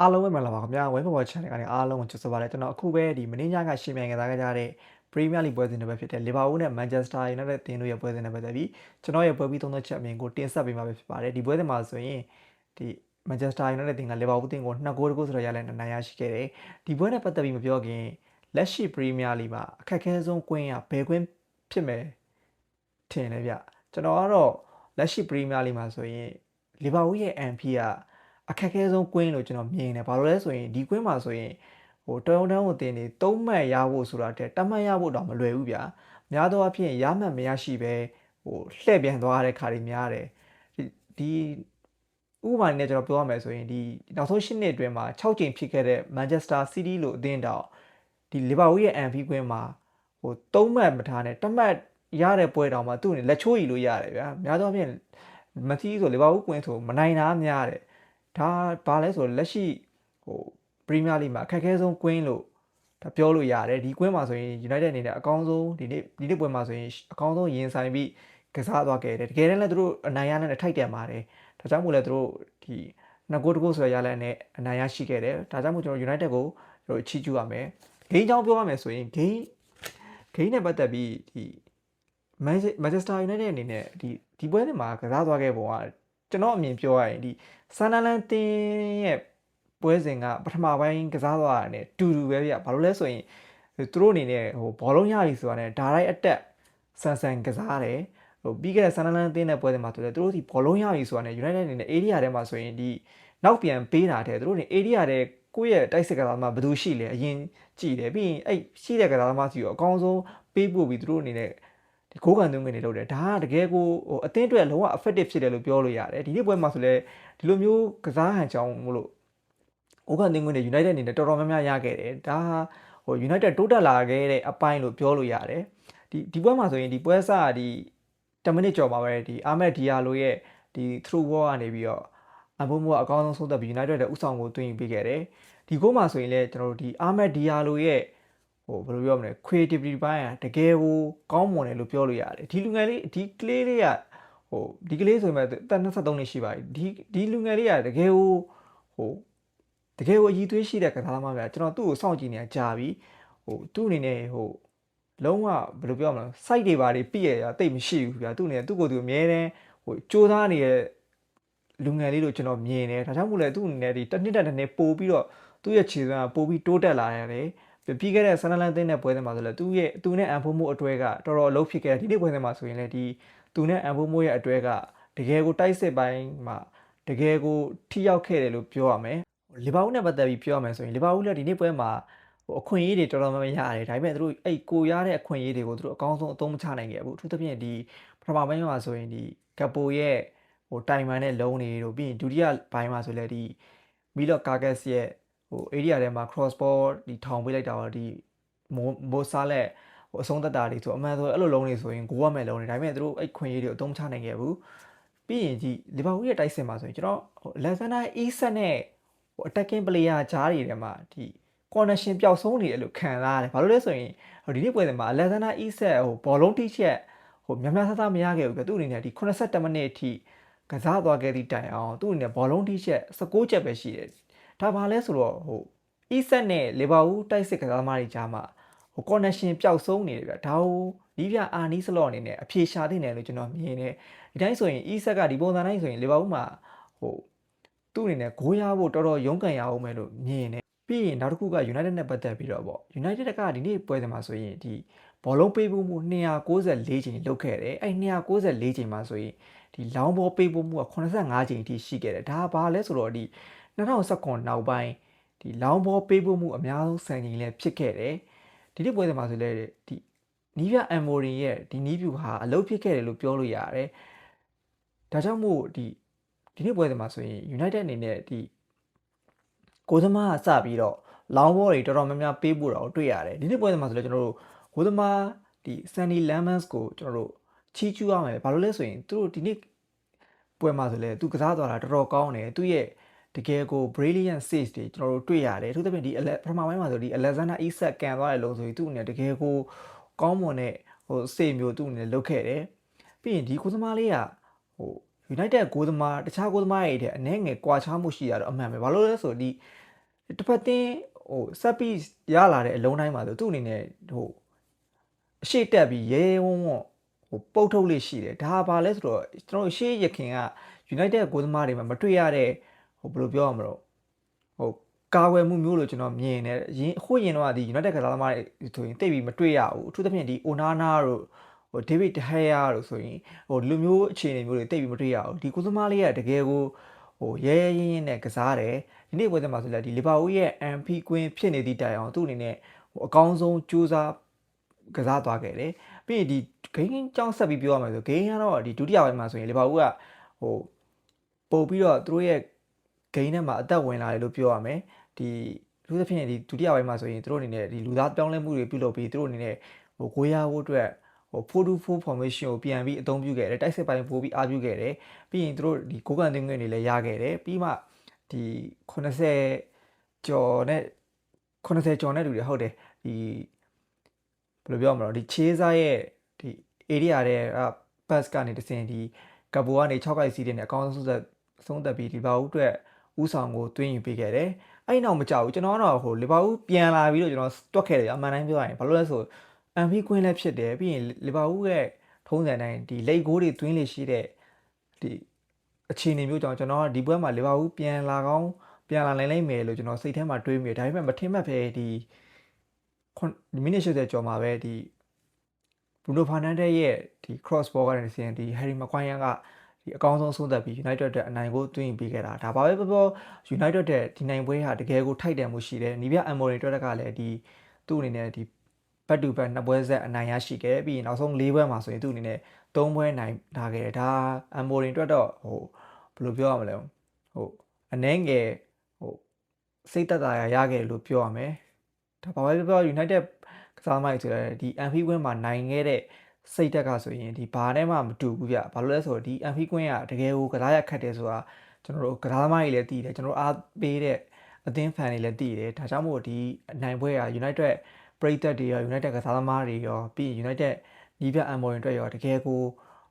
အားလုံးပဲမင်္ဂလာပါခင်ဗျာဝဲဘော် channel ကနေအားလုံးကိုကြိုဆိုပါရစေကျွန်တော်အခုပဲဒီမင်းညကရှင်မြန်ကစားကြတဲ့ Premier League ပွဲစဉ်တွေပဲဖြစ်တဲ့ Liverpool နဲ့ Manchester United တင်းတို့ရဲ့ပွဲစဉ်တွေပဲတည်းကျွန်တော်ရဲ့ပွဲပြီးသုံးသက်ချက်အမြင်ကိုတင်ဆက်ပေးမှာပဲဖြစ်ပါတယ်ဒီပွဲစဉ်မှာဆိုရင်ဒီ Manchester United တင်းက Liverpool တင်းကို2ဂိုးတကူဆိုတော့ရလဲနိုင်ရရှိခဲ့တယ်ဒီပွဲနဲ့ပတ်သက်ပြီးမပြောခင်လက်ရှိ Premier League မှာအခက်အခဲဆုံးကွင်းကဘယ်ကွင်းဖြစ်မယ်ထင်လဲဗျကျွန်တော်ကတော့လက်ရှိ Premier League မှာဆိုရင် Liverpool ရဲ့ MP က အခက်အခဲဆုံးကွင်းလို့ကျွန်တော်မြင်တယ်ဘာလို့လဲဆိုရင်ဒီကွင်းမှာဆိုရင်ဟိုတရုံတန်းကိုတင်နေ၃မှတ်ရဖို့ဆိုတာတဲ့တမှတ်ရဖို့တော့မလွယ်ဘူးဗျာများသောအားဖြင့်ရမှတ်မရရှိပဲဟိုလှည့်ပြန်သွားတဲ့ခါတွေများတယ်ဒီဒီဥပမာနဲ့ကျွန်တော်ပြောရမယ်ဆိုရင်ဒီနောက်ဆုံး၈နှစ်အတွင်းမှာ6ကြိမ်ဖြစ်ခဲ့တဲ့ Manchester City လို့အသင်းတောင်ဒီ Liverpool ရဲ့ MP ကွင်းမှာဟို၃မှတ်မထားနဲ့တမှတ်ရတဲ့ပွဲတောင်မှသူ့အနေလက်ချိုးရီလို့ရတယ်ဗျာများသောအားဖြင့်မသီးဆို Liverpool ကွင်းဆိုမနိုင်တာများတယ် ဒါဘာလဲဆိုလက်ရှိဟိုပရီးမီးယားလိမှာအခက်အခဲဆုံးကွင်းလို့ဒါပြောလို့ရတယ်ဒီကွင်းမှာဆိုရင် United အနေနဲ့အကောင်းဆုံးဒီနေ့ဒီနေ့ပွဲမှာဆိုရင်အကောင်းဆုံးရင်ဆိုင်ပြီးကစားသွားခဲ့တယ်တကယ်တမ်းလည်းသူတို့အနိုင်ရနဲ့ထိုက်တယ်ပါတယ်ဒါကြောင့်မို့လဲသူတို့ဒီနှစ်ဂိုးတဂိုးဆိုရရလဲနဲ့အနိုင်ရရှိခဲ့တယ်ဒါကြောင့်မို့ကျွန်တော် United ကိုကျွန်တော်ချီးကျူးရမယ်ဂိမ်းကြောင်းပြောရမယ်ဆိုရင်ဂိမ်းဂိမ်းနဲ့ပတ်သက်ပြီးဒီ Manchester United အနေနဲ့ဒီဒီပွဲတွေမှာကစားသွားခဲ့ပုံက ကျွန်တော်အမြင်ပြောရရင်ဒီဆန်နလန်တင်းရဲ့ပွဲစဉ်ကပထမပိုင်းကစားသွားတာ ਨੇ တူတူပဲဗျဘာလို့လဲဆိုရင်သူတို့အနေနဲ့ဟိုဘောလုံးရပြီဆိုတာ ਨੇ ဒါရိုက်အတက်ဆန်ဆန်ကစားတယ်ဟိုပြီးခဲ့တဲ့ဆန်နလန်တင်းတဲ့ပွဲစဉ်မှာဆိုလည်းသူတို့ဒီဘောလုံးရပြီဆိုတာ ਨੇ United အနေနဲ့ area ထဲမှာဆိုရင်ဒီနောက်ပြန်ပေးတာတဲ့သူတို့နေ area ထဲကိုယ့်ရဲ့တိုက်စစ်ကစားသမားဘယ်သူရှိလဲအရင်ကြည့်တယ်ပြီးရင်အဲ့ရှိတဲ့ကစားသမားစီကိုအကောင်းဆုံးပေးဖို့ပြီးသူတို့အနေနဲ့ဒီ ကိုးကန်သွင်းငွေနေလုပ်တယ်ဒါကတကယ်ကိုဟိုအသင်းအတွက်လုံးဝ effective ဖြစ်တယ်လို့ပြောလို့ရတယ်ဒီနေ့ပွဲမှာဆိုလဲဒီလိုမျိုးကစားဟန်ချောင်းမလို့ကိုးကန်သွင်းငွေနေ United အနေနဲ့တော်တော်များများရခဲ့တယ်ဒါဟို United တိုးတက်လာခဲ့တဲ့အပိုင်းလို့ပြောလို့ရတယ်ဒီဒီပွဲမှာဆိုရင်ဒီပွဲစဒီ10မိနစ်ကျော်ပါပဲဒီအာမက်ဒီယာလိုရဲ့ဒီ through ball ကနေပြီးတော့အဘုံဘောအကောင်းဆုံးဆုံးသက်ပြီး United ရဲ့ဥဆောင်ကိုတွင်းပေးခဲ့တယ်ဒီဂိုးမှာဆိုရင်လည်းကျွန်တော်တို့ဒီအာမက်ဒီယာလိုရဲ့ ဟိုဘယ်လိုပြောမလဲ creativity ဘိုင်းอ่ะတကယ်ကိုကောင်းမွန်တယ်လို့ပြောလို့ရတယ်ဒီလူငယ်လေးဒီကလေးလေးကဟိုဒီကလေးဆိုရင်အသက်23နှစ်ရှိပါပြီဒီဒီလူငယ်လေးကတကယ်ကိုဟိုတကယ်ကိုအည်သွေးရှိတဲ့ကစားသမားပဲကျွန်တော်သူ့ကိုစောင့်ကြည့်နေတာကြာပြီဟိုသူ့အနေနဲ့ဟိုလုံးဝဘယ်လိုပြောမလဲ site တွေပါတွေပြည့်ရတာတိတ်မရှိဘူးဗျာသူ့အနေနဲ့သူ့ကိုယ်သူအမြဲတမ်းဟိုစူးစမ်းနေတဲ့လူငယ်လေးလို့ကျွန်တော်မြင်တယ်ဒါကြောင့်မို့လဲသူ့အနေနဲ့ဒီတစ်နှစ်တက်တစ်နှစ်ပို့ပြီးတော့သူ့ရဲ့ခြေစွမ်းကပို့ပြီးတိုးတက်လာရတယ် ပြီးခဲ့တဲ့ဆန်နလန်တင်းတဲ့ပွဲစဉ်မှာဆိုလည်းသူ့ရဲ့သူနဲ့အန်ဖိုမိုအတွဲကတော်တော်အလုပ်ဖြစ်ခဲ့တယ်ဒီနေ့ပွဲစဉ်မှာဆိုရင်လည်းဒီသူနဲ့အန်ဖိုမိုရဲ့အတွဲကတကယ်ကိုတိုက်စစ်ပိုင်းမှာတကယ်ကိုထိရောက်ခဲ့တယ်လို့ပြောရမယ်လီဗာပူးနဲ့ပတ်သက်ပြီးပြောရမယ်ဆိုရင်လီဗာပူးလည်းဒီနေ့ပွဲမှာဟိုအခွင့်အရေးတွေတော်တော်များများရတယ်ဒါပေမဲ့သူတို့အဲ့ကိုရတဲ့အခွင့်အရေးတွေကိုသူတို့အကောင်းဆုံးအသုံးမချနိုင်ခဲ့ဘူးအထူးသဖြင့်ဒီပထမပိုင်းမှာဆိုရင်ဒီကပ်ပိုရဲ့ဟိုတိုင်မန်နဲ့လုံးနေတို့ပြီးရင်ဒုတိယပိုင်းမှာဆိုလည်းဒီမီလော့ကာကက်စ်ရဲ့ ဟို area ထဲမှာ cross ball ဒီထောင်ပေးလိုက်တာတော့ဒီမိုးစားလက်ဟိုအဆုံးသက်တာတွေဆိုအမှန်ဆိုအဲ့လိုလုံးနေဆိုရင်ဂိုးရမယ်လုံးနေဒါပေမဲ့သူတို့အဲ့ခွင့်ရေးတွေအသုံးချနိုင်ခဲ့ဘူးပြီးရင်ဒီလီဗာပူးရဲ့တိုက်စစ်မှာဆိုရင်ကျွန်တော်ဟိုလက်ဆန်နာအီးဆက်နဲ့ဟို attacking player ကြားတွေထဲမှာဒီ connection ပျောက်ဆုံးနေတယ်လို့ခံစားရတယ်ဘာလို့လဲဆိုရင်ဟိုဒီနေ့ပွဲစဉ်မှာလက်ဆန်နာအီးဆက်ဟိုဘောလုံးတိချက်ဟိုများများဆဆမရခဲ့ဘူးပြသူ့အနေနဲ့ဒီ82မိနစ်အထိကစားသွားခဲ့သည့်တိုင်အောင်သူ့အနေနဲ့ဘောလုံးတိချက်16ချက်ပဲရှိတယ် ဒါဘာလဲဆိုတော့ဟိုအီဆက်နဲ့လီဗာပူးတိုက်စစ်ကစားသမားတွေကြားမှာဟို connection ပျောက်ဆုံးနေတယ်ဗျဒါဟိုဒီပြအာနီးစလော့အနေနဲ့အဖြေရှာသင့်တယ်လို့ကျွန်တော်မြင်တယ်ဒီတိုင်းဆိုရင်အီဆက်ကဒီပုံစံတိုင်းဆိုရင်လီဗာပူးမှာဟိုသူ့အနေနဲ့ဂိုးရဖို့တော်တော်ရုန်းကန်ရအောင်မယ်လို့မြင်တယ်ပြီးရင်နောက်တစ်ခုက United နဲ့ပတ်သက်ပြီးတော့ပေါ့ United ကဒီနေ့ပွဲစဉ်မှာဆိုရင်ဒီ ဘောလုံးပေးဖို့မှု294ချိန်လုပ်ခဲ့တယ်အဲ့294ချိန်မှာဆိုရင်ဒီလောင်းဘောပေးဖို့မှုက85ချိန်အထိရှိခဲ့တယ်ဒါဘာလဲဆိုတော့ဒီ2019နောက်ပိုင်းဒီလောင်းဘောပေးဖို့မှုအများဆုံးစံချိန်လည်းဖြစ်ခဲ့တယ်ဒီနေ့ပွဲစဉ်မှာဆိုလည်းဒီနီးပြအမ်မိုရီရဲ့ဒီနီးပြူဟာအလုပ်ဖြစ်ခဲ့တယ်လို့ပြောလို့ရတယ်ဒါကြောင့်မို့ဒီဒီနေ့ပွဲစဉ်မှာဆိုရင် United အနေနဲ့ဒီကိုသမားကစပြီးတော့လောင်းဘောတွေတော်တော်များများပေးပို့တာကိုတွေ့ရတယ်ဒီနေ့ပွဲစဉ်မှာဆိုလည်းကျွန်တော်တို့ ကိုသမားဒီ Sandy Lemons ကိုကျွန်တော်တို့ချီးကျူးရမယ်ဘာလို့လဲဆိုရင်သူတို့ဒီနေ့ပွဲမှာဆိုလဲသူကစားသွားတာတော်တော်ကောင်းတယ်သူရဲ့တကယ်ကို brilliant saves တွေကျွန်တော်တို့တွေ့ရတယ်သူသဖြင့်ဒီပထမပိုင်းမှာဆိုဒီ Alexander Isak ကန်သွားတယ်လို့ဆိုရင်သူ့အနေနဲ့တကယ်ကိုကောင်းမွန်တဲ့ဟိုစေမျိုးသူ့အနေနဲ့လုပ်ခဲ့တယ်ပြီးရင်ဒီကိုသမားလေးကဟို United ကိုသမားတခြားကိုသမားတွေတဲ့အနည်းငယ်ကွာခြားမှုရှိရတော့အမှန်ပဲဘာလို့လဲဆိုဒီတစ်ဖက်တင်းဟိုဆက်ပြီးရလာတဲ့အလုံးတိုင်းမှာဆိုသူ့အနေနဲ့ဟို အရှိတက်ပြီးရဲရဲဝံ့ဝံ့ဟိုပုတ်ထုတ်လေးရှိတယ်ဒါဘာလဲဆိုတော့ကျွန်တော်တို့ရှေးရခင်က United ကိုသမားတွေမှာမတွေ့ရတဲ့ဟိုဘယ်လိုပြောရမလို့ဟိုကာဝယ်မှုမျိုးလို့ကျွန်တော်မြင်တယ်ရင်အခုရင်တော့ဒီ United ကစားသမားတွေဆိုရင်တိတ်ပြီးမတွေ့ရဘူးအထူးသဖြင့်ဒီ Onana တို့ဟို David De Gea တို့ဆိုရင်ဟိုလူမျိုးအခြေအနေမျိုးတွေတိတ်ပြီးမတွေ့ရဘူးဒီကိုသမားလေးကတကယ်ကိုဟိုရဲရဲရင်းရင်းနဲ့ကစားတယ်ဒီနေ့ပွဲစဉ်မှာဆိုလည်းဒီလီဗာပူးရဲ့ MP ကွင်းဖြစ်နေသည့်တိုင်အောင်သူ့အနေနဲ့ဟိုအကောင်းဆုံးကြိုးစား ကစားသွားခဲ့တယ်ပြီးရင်ဒီဂိမ်းကြောင်းဆက်ပြီးပြောရမယ်ဆိုဂိမ်းကတော့ဒီဒုတိယပိုင်းမှာဆိုရင်လီဗာပူးကဟိုပို့ပြီးတော့သူတို့ရဲ့ဂိမ်းထဲမှာအသက်ဝင်လာတယ်လို့ပြောရမယ်ဒီလူသဖြင့်ဒီဒုတိယပိုင်းမှာဆိုရင်သူတို့အနေနဲ့ဒီလူသားပြောင်းလဲမှုတွေပြုလုပ်ပြီးသူတို့အနေနဲ့ဟိုကိုရဖို့အတွက်ဟို4-2-4 formation ကိုပြန်ပြီးအသုံးပြုခဲ့တယ်တိုက်စစ်ပိုင်းပို့ပြီးအားပြုခဲ့တယ်ပြီးရင်သူတို့ဒီကိုကန်တင်ငွေတွေလည်းရခဲ့တယ်ပြီးမှဒီ80ကျော်နဲ့80ကျော်နဲ့တူတယ်ဟုတ်တယ်ဒီ ဘယ်လိုပြောမလဲဒီချေးစားရဲ့ဒီ area တဲ့ pass ကနေတစင်ဒီကဘူကနေ6ကိုက်စီးတဲ့နဲ့အကောင်းဆုံးဆက်ဆုံးသက်ပြီးဒီဘာဦးအတွက်ဥဆောင်ကိုတွင်းယူပေးခဲ့တယ်အဲ့နောက်မကြောက်ဘူးကျွန်တော်ကတော့ဟိုလီဗာပူးပြန်လာပြီးတော့ကျွန်တော်တွက်ခဲ့တယ်အမှန်တိုင်းပြောရရင်ဘာလို့လဲဆိုအန်ဖီကွင်းလည်းဖြစ်တယ်ပြီးရင်လီဗာပူးရဲ့ထုံးစံတိုင်းဒီလိတ်ကိုးတွေတွင်းလေရှိတဲ့ဒီအခြေအနေမျိုးကြောင့်ကျွန်တော်ကဒီဘက်မှာလီဗာပူးပြန်လာကောင်းပြန်လာနိုင်လိမ့်မယ်လို့ကျွန်တော်စိတ်ထဲမှာတွေးမိတယ်ဒါပေမဲ့မထင်မှတ်ပဲဒီ မိနစ်80ကျော်မှာပဲဒီဘရူနိုဖာနန်ဒက်ရဲ့ဒီ cross ball ကနေစီရင်ဒီ Harry Maguire ကဒီအကောင်းဆုံးဆုံးသက်ပြီး United အတွက်အနိုင်ကိုသွင်းပေးခဲ့တာဒါပါပဲပြောပြော United တဲ့ဒီနိုင်ပွဲဟာတကယ်ကိုထိုက်တန်မှုရှိတယ်နီးပြ Amorim အတွက်ကလည်းဒီသူ့အနေနဲ့ဒီဘတ်တူဘတ်နှစ်ပွဲဆက်အနိုင်ရရှိခဲ့ပြီးနောက်ဆုံး၄ပွဲမှာဆိုရင်သူ့အနေနဲ့၃ပွဲနိုင်ထားခဲ့တယ်ဒါ Amorim အတွက်တော့ဟိုဘယ်လိုပြောရမလဲဟိုအနှဲငယ်ဟိုစိတ်သက်သာရရခဲ့လို့ပြောရမယ် ဒါပါပဲပြောပြော United ကစားမိုက်ဆိုတဲ့ဒီ Anfield ကွင်းမှာနိုင်ခဲ့တဲ့စိတ်တက်ကဆိုရင်ဒီဘာနဲ့မှမတူဘူးဗျဘာလို့လဲဆိုတော့ဒီ Anfield ကွင်းကတကယ်ကိုကစားရခက်တယ်ဆိုတာကျွန်တော်တို့ကစားသမားတွေလည်းသိတယ်ကျွန်တော်တို့အားပေးတဲ့အသင်းဖန်တွေလည်းသိတယ်ဒါကြောင့်မို့ဒီအနိုင်ပွဲက United ပရိသတ်တွေရော United ကစားသမားတွေရောပြီးရင် United ညီပြ Amorim အတွက်ရောတကယ်ကို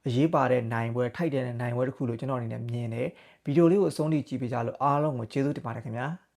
အရေးပါတဲ့နိုင်ပွဲထိုက်တဲ့နိုင်ပွဲတစ်ခုလို့ကျွန်တော်အနေနဲ့မြင်တယ်ဗီဒီယိုလေးကိုအဆုံးထိကြည့်ပေးကြလို့အားလုံးကိုကျေးဇူးတင်ပါတယ်ခင်ဗျာ